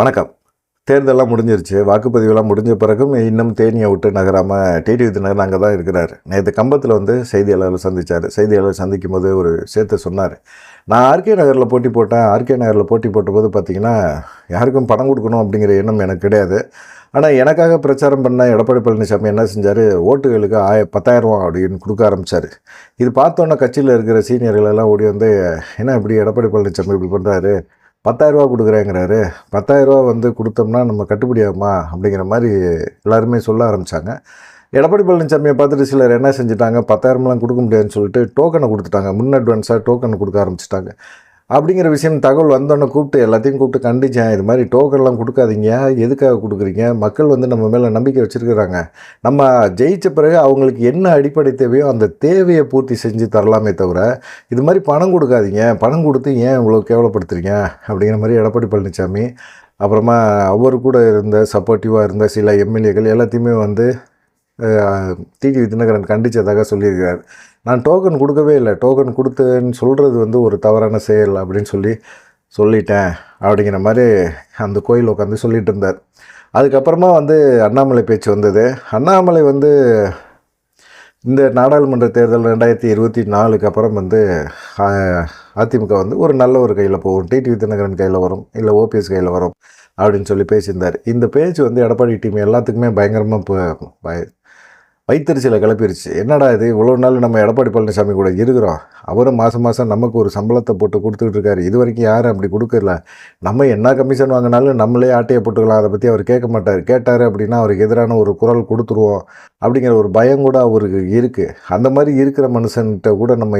வணக்கம். தேர்தலெல்லாம் முடிஞ்சிருச்சு. வாக்குப்பதிவெல்லாம் முடிஞ்ச பிறகும் இன்னும் தேனியை விட்டு நகராமல் டிடி வித்தினர் அங்கே தான் இருக்கிறார். நேற்று கம்பத்தில் வந்து செய்தியாளர்கள் சந்தித்தார் செய்தியாளர் சந்திக்கும் போது ஒரு சேர்த்து சொன்னார். நான் ஆர்கே நகரில் போட்டி போட்டேன். ஆர்கே நகரில் போட்டி போட்டபோது பார்த்தீங்கன்னா யாருக்கும் பணம் கொடுக்கணும் அப்படிங்கிற எண்ணம் எனக்கு கிடையாது. ஆனால் எனக்காக பிரச்சாரம் பண்ண எடப்பாடி பழனிசாமி என்ன செஞ்சார்? ஓட்டுகளுக்கு ஆய பத்தாயிரரூவா அப்படின்னு கொடுக்க ஆரம்பித்தார் இது பார்த்தோன்னே கட்சியில் இருக்கிற சீனியர்கள் எல்லாம் ஓடி வந்து என்ன இப்படி எடப்பாடி பழனிசாமி இப்படி பண்ணுறாரு பத்தாயிரரூவா கொடுக்குறேங்கிறாரு. பத்தாயிரரூவா வந்து கொடுத்தோம்னா நம்ம கட்டுப்படியாகுமா? அப்படிங்கிற மாதிரி எல்லாருமே சொல்ல ஆரம்பித்தாங்க எடப்பாடி பழனிசாமியை பார்த்துட்டு சிலர் என்ன செஞ்சுட்டாங்க? பத்தாயிரம்லாம் கொடுக்க முடியாதுன்னு சொல்லிட்டு டோக்கனை கொடுத்துட்டாங்க. முன் அட்வான்ஸாக டோக்கன் கொடுக்க ஆரம்பிச்சிட்டாங்க. அப்படிங்கிற விஷயம் தகவல் வந்தோடனே கூப்பிட்டு எல்லாத்தையும் கூப்பிட்டு கண்டிச்சேன். இது மாதிரி டோக்கன்லாம் கொடுக்காதீங்க. எதுக்காக கொடுக்குறீங்க? மக்கள் வந்து நம்ம மேலே நம்பிக்கை வச்சுருக்கிறாங்க. நம்ம ஜெயித்த பிறகு அவங்களுக்கு என்ன அடிப்படை தேவையோ அந்த தேவையை பூர்த்தி செஞ்சு தரலாமே தவிர இது மாதிரி பணம் கொடுக்காதீங்க. பணம் கொடுத்து ஏன் இவ்வளோ கேவலப்படுத்துறீங்க? அப்படிங்கிற மாதிரி எடப்பாடி பழனிசாமி அப்புறமா அவர் கூட இருந்த சப்போர்ட்டிவாக இருந்த சில எம்எல்ஏக்கள் எல்லாத்தையுமே வந்து டிடி தினகரன் கண்டித்ததாக சொல்லியிருக்கிறார். நான் டோக்கன் கொடுக்கவே இல்லை. டோக்கன் கொடுத்தேன்னு சொல்கிறது வந்து ஒரு தவறான செயல் அப்படின்னு சொல்லி சொல்லிட்டேன் அப்படிங்கிற மாதிரி அந்த கோயில் உட்காந்து சொல்லிகிட்டு இருந்தார். அதுக்கப்புறமா வந்து அண்ணாமலை பேச்சு வந்தது. அண்ணாமலை வந்து இந்த நாடாளுமன்ற தேர்தல் ரெண்டாயிரத்தி இருபத்தி நாலுக்கு அப்புறம் வந்து அதிமுக வந்து ஒரு நல்ல ஒரு கையில் போகும். டிடிவி தினகரன் கையில் வரும் இல்லை ஓபிஎஸ் கையில் வரும் அப்படின்னு சொல்லி பேசியிருந்தார். இந்த பேச்சு வந்து எடப்பாடி டீம் எல்லாத்துக்குமே பயங்கரமாக வைத்தறிச்சலை கிளப்பிருச்சு. என்னடா இது? இவ்வளோ நாள் நம்ம எடப்பாடி பழனிசாமி கூட இருக்கிறோம். அவரும் மாதம் மாதம் நமக்கு ஒரு சம்பளத்தை போட்டு கொடுத்துட்டு இருக்காரு. இது வரைக்கும் யாரும் அப்படி கொடுக்கல. நம்ம என்ன கமிஷன் வாங்கினாலும் நம்மளே ஆட்டையை போட்டுக்கலாம். அதை பற்றி அவர் கேட்க மாட்டார். கேட்டார் அப்படின்னா அவருக்கு எதிரான ஒரு குரல் கொடுத்துருவோம் அப்படிங்கிற ஒரு பயம் கூட அவருக்கு இருக்குது அந்த மாதிரி இருக்கிற மனுஷன்கிட்ட கூட நம்ம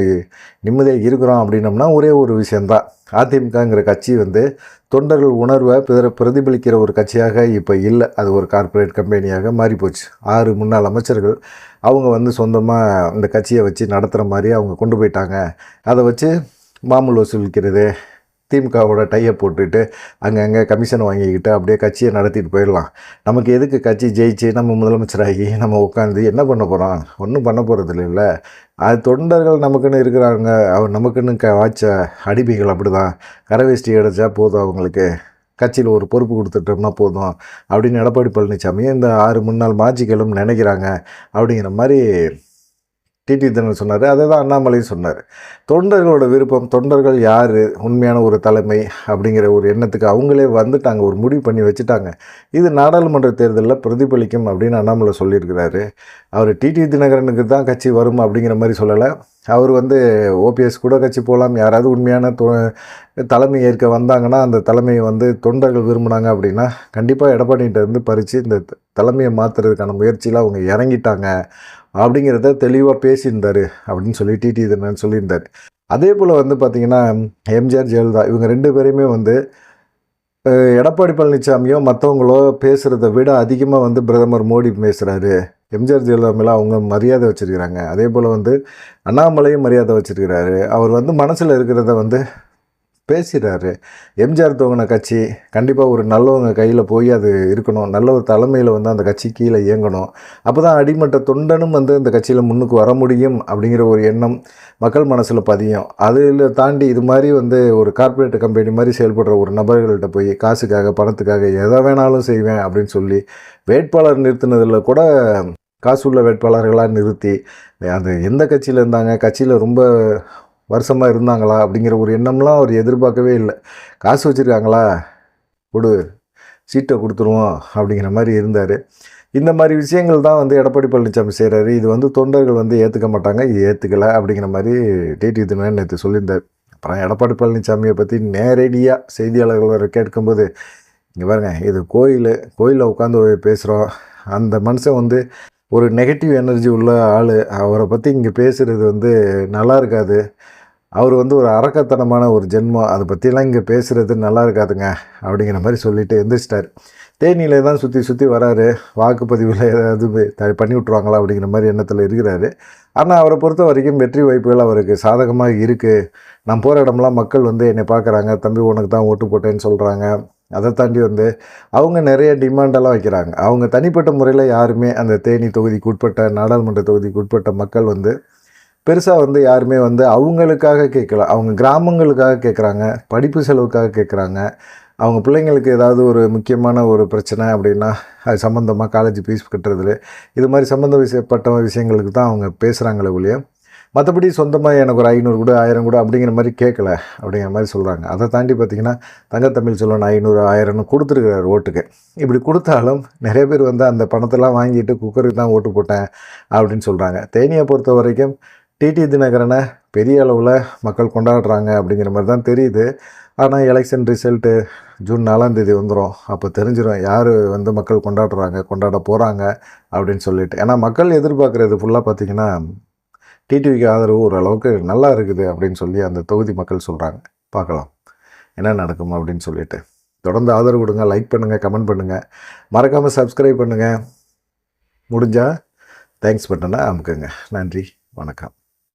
நிம்மதியாக இருக்கிறோம் அப்படின்னம்னா ஒரே ஒரு விஷயந்தான் அதிமுகங்கிற கட்சி வந்து தொண்டர்கள் உணர்வை பிற பிரதிபலிக்கிற ஒரு கட்சியாக இப்போ இல்லை. அது ஒரு கார்ப்பரேட் கம்பெனியாக மாறிப்போச்சு ஆறு முன்னாள் அமைச்சர்கள் அவங்க வந்து சொந்தமாக இந்த கட்சியை வச்சு நடத்துகிற மாதிரி அவங்க கொண்டு போயிட்டாங்க. அதை வச்சு மாமூல் வசூலிக்கிறது திமுகவோட டையை போட்டுட்டு அங்கங்கே கமிஷன் வாங்கிக்கிட்டு அப்படியே கட்சியை நடத்திட்டு போயிடலாம். நமக்கு எதுக்கு கட்சி ஜெயிச்சு நம்ம முதலமைச்சராகி நம்ம உட்காந்து என்ன பண்ண போகிறோம் ஒன்றும் பண்ண போகிறது இல்லைல்ல அது தொண்டர்கள் நமக்குன்னு இருக்கிறாங்க. அவர் நமக்குன்னு க வாய்ச்ச அடிமைகள் அப்படி தான் கரவேஷ்டி கிடச்சா போதும் அவங்களுக்கு. கட்சியில் ஒரு பொறுப்பு கொடுத்துட்டோம்னா போதும். அப்படின்னு எடப்பாடி பழனிசாமி இந்த ஆறு முன்னாள் மாஜிகளும் நினைக்கிறாங்க. அப்படிங்கிற மாதிரி டிடி தினன் சொன்னார் அதை தான் அண்ணாமலையும் சொன்னார். தொண்டர்களோட விருப்பம் தொண்டர்கள் யார் உண்மையான ஒரு தலைமை அப்படிங்கிற ஒரு எண்ணத்துக்கு அவங்களே வந்துட்டாங்க ஒரு முடிவு பண்ணி வச்சுட்டாங்க. இது நாடாளுமன்ற தேர்தலில் பிரதிபலிக்கும் அப்படின்னு அண்ணாமலை சொல்லியிருக்கிறாரு. அவர் டிடி தினகரனுக்கு தான் கட்சி வரும் அப்படிங்கிற மாதிரி சொல்லலை. அவர் வந்து ஓபிஎஸ் கூட கட்சி போகலாம் யாராவது உண்மையான தொ தலைமை ஏற்க வந்தாங்கன்னா அந்த தலைமையை வந்து தொண்டர்கள் விரும்பினாங்க அப்படின்னா கண்டிப்பாக எடப்பாடிகிட்ட இருந்து பறித்து இந்த தலைமையை மாற்றுறதுக்கான முயற்சியில் அவங்க இறங்கிட்டாங்க. அப்படிங்கிறத தெளிவாக பேசியிருந்தார் அப்படின்னு சொல்லி டிடி தினன் சொல்லியிருந்தார். அதே போல் வந்து பார்த்திங்கன்னா எம்ஜிஆர் ஜெயலலிதா இவங்க ரெண்டு பேரையுமே வந்து எடப்பாடி பழனிசாமியோ மற்றவங்களோ பேசுகிறத விட அதிகமாக வந்து பிரதமர் மோடி பேசுகிறாரு எம்ஜிஆர் ஜெயலலிதா மேலே அவங்க மரியாதை வச்சுருக்கிறாங்க. அதே போல் வந்து அண்ணாமலையும் மரியாதை வச்சுருக்கிறாரு. அவர் வந்து மனசில் இருக்கிறத வந்து பேசுகிறாரு எம்ஜிஆர் துவங்கின கட்சி கண்டிப்பாக ஒரு நல்லவங்க கையில் போய் அது இருக்கணும். நல்ல ஒரு தலைமையில் வந்து அந்த கட்சி கீழே இயங்கணும். அப்போ தான் அடிமட்ட தொண்டனும் வந்து இந்த கட்சியில் முன்னுக்கு வர முடியும் அப்படிங்கிற ஒரு எண்ணம் மக்கள் மனசில் பதியும். அதில் தாண்டி இது மாதிரி வந்து ஒரு கார்ப்பரேட் கம்பெனி மாதிரி செயல்படுற ஒரு நபர்கள்ட்ட போய் காசுக்காக பணத்துக்காக எதை வேணாலும் செய்வேன் அப்படின்னு சொல்லி வேட்பாளர் நிறுத்தினதில் கூட காசு உள்ள வேட்பாளர்களாக நிறுத்தி அது எந்த கட்சியில் இருந்தாங்க? கட்சியில் ரொம்ப வருஷமாக இருந்தாங்களா அப்படிங்கிற ஒரு எண்ணம்லாம் அவர் எதிர்பார்க்கவே இல்லை. காசு வச்சுருக்காங்களா? கொடு சீட்டை கொடுத்துருவோம் அப்படிங்கிற மாதிரி இருந்தார். இந்த மாதிரி விஷயங்கள் தான் வந்து எடப்பாடி பழனிசாமி செய்கிறாரு இது வந்து தொண்டர்கள் வந்து ஏற்றுக்க மாட்டாங்க. இது ஏற்றுக்கலை அப்படிங்கிற மாதிரி டிடி தினகரன் நேற்று சொல்லியிருந்தார். அப்புறம் எடப்பாடி பழனிசாமியை பற்றி நேரடியாக செய்தியாளர்கள் கேட்கும்போது இங்கே பாருங்க இது கோயில் கோயிலில் உட்காந்து பேசுகிறோம் அந்த மனுஷன் வந்து ஒரு நெகட்டிவ் எனர்ஜி உள்ள ஆள். அவரை பற்றி இங்கே பேசுகிறது வந்து நல்லா இருக்காது. அவர் வந்து ஒரு அரக்கத்தனமான ஒரு ஜென்மம். அதை பற்றிலாம் இங்கே பேசுகிறது நல்லா இருக்காதுங்க அப்படிங்கிற மாதிரி சொல்லிட்டு எந்திரிச்சிட்டார். தேனியிலே தான் சுற்றி சுற்றி வராரு. வாக்குப்பதிவில் ஏதாவது த- பண்ணி விட்ருவாங்களா அப்படிங்கிற மாதிரி எண்ணத்தில் இருக்கிறாரு. ஆனால் அவரை பொறுத்த வரைக்கும் வெற்றி வாய்ப்புகள் அவருக்கு சாதகமாக இருக்குது நான் போகிற இடம்லாம் மக்கள் வந்து என்னை பார்க்குறாங்க தம்பி உனக்கு தான் ஓட்டு போட்டேன்னு சொல்கிறாங்க அதை தாண்டி வந்து அவங்க நிறைய டிமாண்டெல்லாம் வைக்கிறாங்க. அவங்க தனிப்பட்ட முறையில் யாருமே அந்த தேனி தொகுதிக்கு உட்பட்ட நாடாளுமன்ற தொகுதிக்கு உட்பட்ட மக்கள் வந்து பெருசாக வந்து யாருமே வந்து அவங்களுக்காக கேட்கல. அவங்க கிராமங்களுக்காக கேட்குறாங்க படிப்பு செலவுக்காக கேட்குறாங்க. அவங்க பிள்ளைங்களுக்கு ஏதாவது ஒரு முக்கியமான ஒரு பிரச்சனை அப்படின்னா அது சம்மந்தமாக காலேஜ் ஃபீஸ் கட்டுறதுல இது மாதிரி சம்மந்த விஷயப்பட்ட விஷயங்களுக்கு தான் அவங்க பேசுகிறாங்களே ஒழிய மற்றபடி சொந்தமாக எனக்கு ஒரு ஐநூறு கூட ஆயிரம் கூட அப்படிங்கிற மாதிரி கேட்கல அப்படிங்கிற மாதிரி சொல்கிறாங்க அதை தாண்டி பார்த்திங்கன்னா தங்கத்தமிழ் சொல்லணும் ஐநூறு ஆயிரம்னு கொடுத்துருக்காரு ஓட்டுக்கு. இப்படி கொடுத்தாலும் நிறைய பேர் வந்து அந்த பணத்தெல்லாம் வாங்கிட்டு குக்கருக்கு தான் ஓட்டு போட்டேன் அப்படின்னு சொல்கிறாங்க தேனியை பொறுத்த வரைக்கும் டிடி தினகரனை பெரிய அளவில் மக்கள் கொண்டாடுறாங்க அப்படிங்கிற மாதிரி தான் தெரியுது. ஆனால் எலெக்ஷன் ரிசல்ட்டு ஜூன் நாலாம் தேதி வந்துடும் அப்போ தெரிஞ்சிடும் யார் வந்து மக்கள் கொண்டாடுறாங்க கொண்டாட போகிறாங்க அப்படின்னு சொல்லிட்டு. ஏன்னா மக்கள் எதிர்பார்க்குறது ஃபுல்லாக பார்த்தீங்கன்னா டிடிவிக்கு ஆதரவு ஓரளவுக்கு நல்லா இருக்குது அப்படின்னு சொல்லி அந்த தொகுதி மக்கள் சொல்கிறாங்க பார்க்கலாம். என்ன நடக்கும் அப்படின்னு சொல்லிட்டு. தொடர்ந்து ஆதரவு கொடுங்க லைக் பண்ணுங்கள் கமெண்ட் பண்ணுங்கள் மறக்காமல் சப்ஸ்கிரைப் பண்ணுங்கள் முடிஞ்சால் தேங்க்ஸ் பட்டனை அமுக்குங்க. நன்றி வணக்கம்.